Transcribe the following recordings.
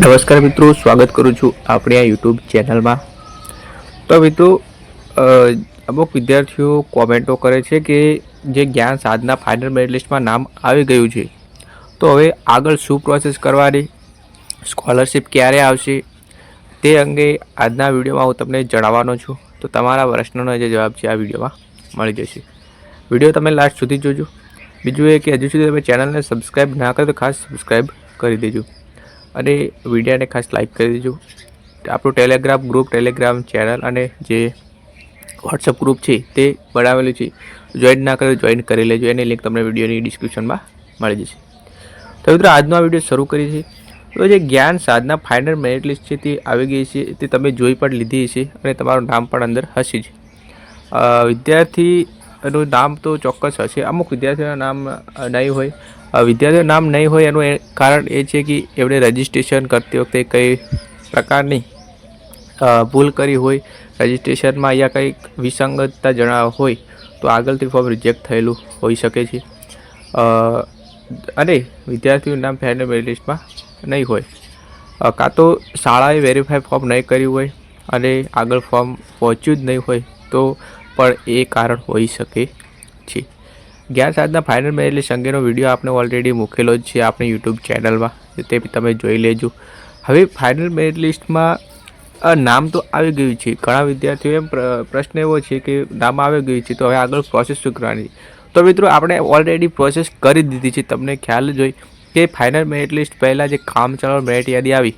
નમસ્કાર મિત્રો, સ્વાગત કરું છું આપણી આ યુટ્યુબ ચેનલમાં તો મિત્રો અમુક વિદ્યાર્થીઓ કોમેન્ટો કરે છે કે જે જ્ઞાન સાધના ફાઇનલ મેરિટ નામ આવી ગયું છે. તો હવે આગળ શું પ્રોસેસ કરવાની સ્કોલરશિપ ક્યારે આવશે, તે અંગે આજના વિડીયોમાં હું તમને જણાવવાનો છું. તો તમારા પ્રશ્નોનો જે જવાબ છે, આ વિડીયોમાં મળી જશે. વીડિયો તમે લાસ્ટ સુધી જોજો. બીજું એ કે હજુ સુધી તમે ચેનલને સબસ્ક્રાઈબ ના કરો તો ખાસ સબસ્ક્રાઈબ કરી દેજો. અને વિડિયાને ખાસ લાઇક કરી દેજો. આપણું ટેલિગ્રામ ગ્રુપ, ટેલિગ્રામ ચેનલ અને જે વોટ્સઅપ ગ્રુપ છે તે બનાવેલું છે. જોઈન ના કરે જોઈન કરી લેજો. એની લિંક તમને વિડીયોની ડિસ્ક્રિપ્શનમાં મળી જશે. તો મિત્રો, આજનો આ વીડિયો શરૂ કરીએ છીએ. તો જે જ્ઞાન સાધના ફાઇનલ મેરિટ લિસ્ટ છે તે આવી ગઈ છે. તે તમે જોઈ પણ લીધી છે અને તમારું નામ પણ અંદર હશે જ. વિદ્યાર્થીનું નામ તો ચોક્કસ હશે. અમુક વિદ્યાર્થીઓના નામ નહીં હોય. અ, વિદ્યાર્થીઓનું નામ નહીં હોય એનું કારણ એ છે કે એમણે રજિસ્ટ્રેશન કરતી વખતે કઈ પ્રકારની ભૂલ કરી હોય રજિસ્ટ્રેશનમાં અહીંયા કંઈક વિસંગતતા જણાવ હોય તો આગળથી ફોર્મ રિજેક્ટ થયેલું હોઈ શકે છે. અને વિદ્યાર્થીનું નામ ફેરને લિસ્ટમાં નહીં હોય. કાં તો શાળાએ વેરીફાઈ ફોર્મ નહીં કર્યું હોય અને આગળ ફોર્મ પહોંચ્યું જ નહીં હોય તો પણ એ કારણ હોઈ શકે. સાતના ફાઇનલ લિસ્ટ અંગેનો વીડિયો આપણે ઓલરેડી મૂકેલો જ છે આપણી યુટ્યુબ ચેનલમાં તે તમે જોઈ લેજો. હવે ફાઇનલ મેરિટ લિસ્ટમાં નામ તો આવી ગયું છે. ઘણા વિદ્યાર્થીઓ એમ પ્રશ્ન એવો છે કે નામ આવી ગયું છે, તો હવે આગળ પ્રોસેસ શું કરવાની? તો મિત્રો, આપણે ઓલરેડી પ્રોસેસ કરી દીધી છે. તમને ખ્યાલ જ હોય કે ફાઇનલ મેરિટ લિસ્ટ પહેલાં જે કામ કામચલાઉ મેરિટ યાદી આવી,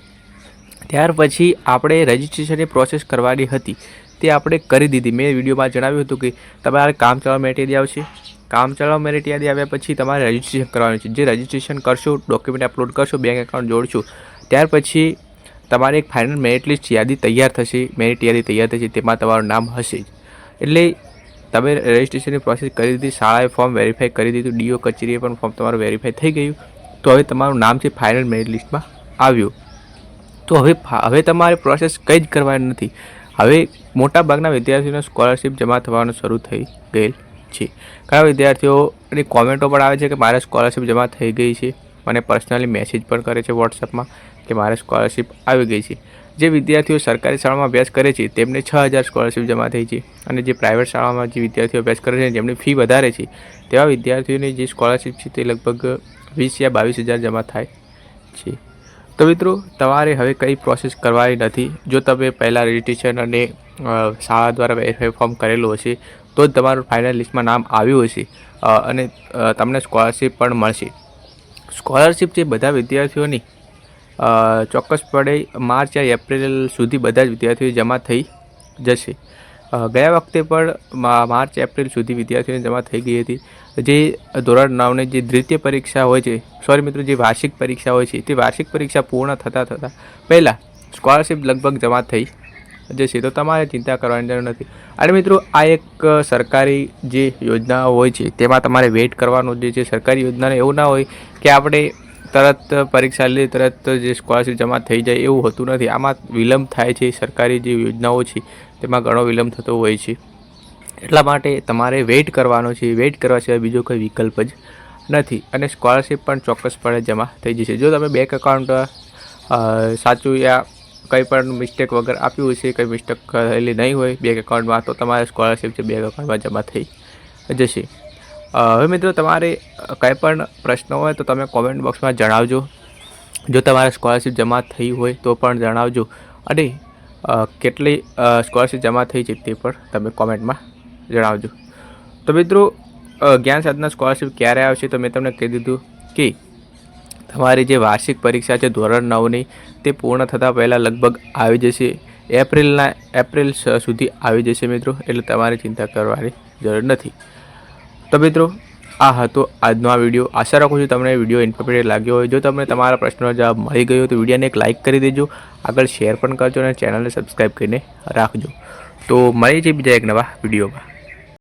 ત્યાર પછી આપણે રજિસ્ટ્રેશનની પ્રોસેસ કરવાની હતી. તે આપણે કરી દીધી. મેં વિડીયોમાં જણાવ્યું હતું કે તમારે કામ ચલાવ મેરિટ યાદી આવશે. કામ ચલાવવા મેરિટ યાદી આવ્યા પછી તમારે રજિસ્ટ્રેશન કરવાનું છે. જે રજિસ્ટ્રેશન કરશો ડોક્યુમેન્ટ અપલોડ કરશો બેંક એકાઉન્ટ જોડશો, ત્યાર પછી તમારી એક ફાઇનલ મેરિટ લિસ્ટ યાદી તૈયાર થશે. મેરિટ યાદી તૈયાર થશે, તેમાં તમારું નામ હશે જ. એટલે તમે રજિસ્ટ્રેશનની પ્રોસેસ કરી દીધી, શાળાએ ફોર્મ વેરીફાઈ કરી દીધું ડીઓ કચેરીએ પણ ફોર્મ તમારું વેરીફાઈ થઈ ગયું. તો હવે તમારું નામ છે ફાઇનલ મેરિટ લિસ્ટમાં આવ્યું. તો હવે હવે તમારે પ્રોસેસ કંઈ જ કરવાની નથી. હવે મોટાભાગના વિદ્યાર્થીઓને સ્કોલરશિપ જમા થવાનું શરૂ થઈ ગયેલ. છે. ઘણા વિદ્યાર્થીઓની કોમેન્ટો પણ આવે છે કે મારે સ્કોલરશિપ જમા થઈ ગઈ છે? મને પર્સનલી મેસેજ પણ કરે છે વોટ્સઅપમાં કે મારે સ્કોલરશિપ આવી ગઈ છે. જે વિદ્યાર્થીઓ સરકારી શાળામાં અભ્યાસ કરે છે, તેમને છ હજાર સ્કોલરશિપ જમા થઈ છે. અને જે પ્રાઇવેટ શાળામાં જે વિદ્યાર્થીઓ અભ્યાસ કરે છે, જેમની ફી વધારે છે, તેવા વિદ્યાર્થીઓની જે સ્કોલરશિપ છે, તે લગભગ વીસ યા બાવીસ હજાર જમા થાય છે. તો મિત્રો, તમારે હવે કંઈ પ્રોસેસ કરવાની નથી. જો તમે પહેલાં રજિસ્ટ્રેશન અને શાળા દ્વારા વેરીફાઈ ફોર્મ કરેલું હશે તો જ તમારું ફાઇનલ લિસ્ટમાં નામ આવ્યું હશે અને તમને સ્કોલરશિપ પણ મળશે. સ્કોલરશિપ જે બધા વિદ્યાર્થીઓની ચોક્કસપણે માર્ચ યા એપ્રિલ સુધી બધા જ વિદ્યાર્થીઓ જમા થઈ જશે. ગયા વખતે પણ માર્ચ, એપ્રિલ સુધી વિદ્યાર્થીઓને જમા થઈ ગઈ હતી. જે ધોરણ નવની જે દ્વિતીય પરીક્ષા હોય છે સોરી મિત્રો, જે વાર્ષિક પરીક્ષા હોય છે, તે વાર્ષિક પરીક્ષા પૂર્ણ થતાં થતાં પહેલાં સ્કોલરશિપ લગભગ જમા થઈ જશે તો તમારે ચિંતા કરવાની જરૂર નથી. અને મિત્રો, આ એક સરકારી જે યોજનાઓ હોય છે, તેમાં તમારે વેઇટ કરવાનું જે છે, સરકારી યોજનાને એવું ના હોય કે આપણે તરત પરીક્ષા લઈએ, તરત જે સ્કોલરશીપ જમા થઈ જાય એવું હોતું નથી. આમાં વિલંબ થાય છે, સરકારી જે યોજનાઓ છે, તેમાં ઘણો વિલંબ થતો હોય છે. એટલા માટે તમારે વેઇટ કરવાનો છે વેઇટ કરવા સિવાય બીજો કોઈ વિકલ્પ જ નથી. અને સ્કોલરશીપ પણ ચોક્કસપણે જમા થઈ જશે. જો તમે બેંક એકાઉન્ટ સાચું યા કંઈ પણ મિસ્ટેક વગર આપ્યું હશે કંઈ મિસ્ટેક કરેલી નહીં હોય બેંક એકાઉન્ટમાં તો તમારે સ્કોલરશિપ છે બેંક એકાઉન્ટમાં જમા થઈ જશે. હવે મિત્રો તમારે કંઈ પણ પ્રશ્ન હોય તો તમે કોમેન્ટ બોક્સમાં જણાવજો. જો તમારે સ્કોલરશિપ જમા થઈ હોય તો પણ જણાવજો. અને કેટલી સ્કોલરશિપ જમા થઈ છે તે પણ તમે કોમેન્ટમાં જણાવજો. તો મિત્રો જ્ઞાન સાધના સ્કોલરશિપ ક્યારે આવશે તો મેં તમને કહી દીધું કે તમારી જે વાર્ષિક પરીક્ષા છે ધોરણ નવની, તે પૂર્ણ થતાં પહેલાં લગભગ આવી જશે. એપ્રિલના, એપ્રિલ સુધી આવી જશે મિત્રો, એટલે તમારે ચિંતા કરવાની જરૂર નથી. તો મિત્રો, આ હતો આજનો આ વીડિયો. આશા રાખું છું તમને વીડિયો ઇન્ફોર્મેટિવ લાગ્યો હોય. જો તમને તમારા પ્રશ્નનો જવાબ મળી ગયો તો વિડીયોને એક લાઇક કરી દેજો. આગળ શેર પણ કરજો અને ચેનલને સબસ્ક્રાઈબ કરીને રાખજો. તો મળીએ છીએ બીજા એક નવા વિડીયોમાં.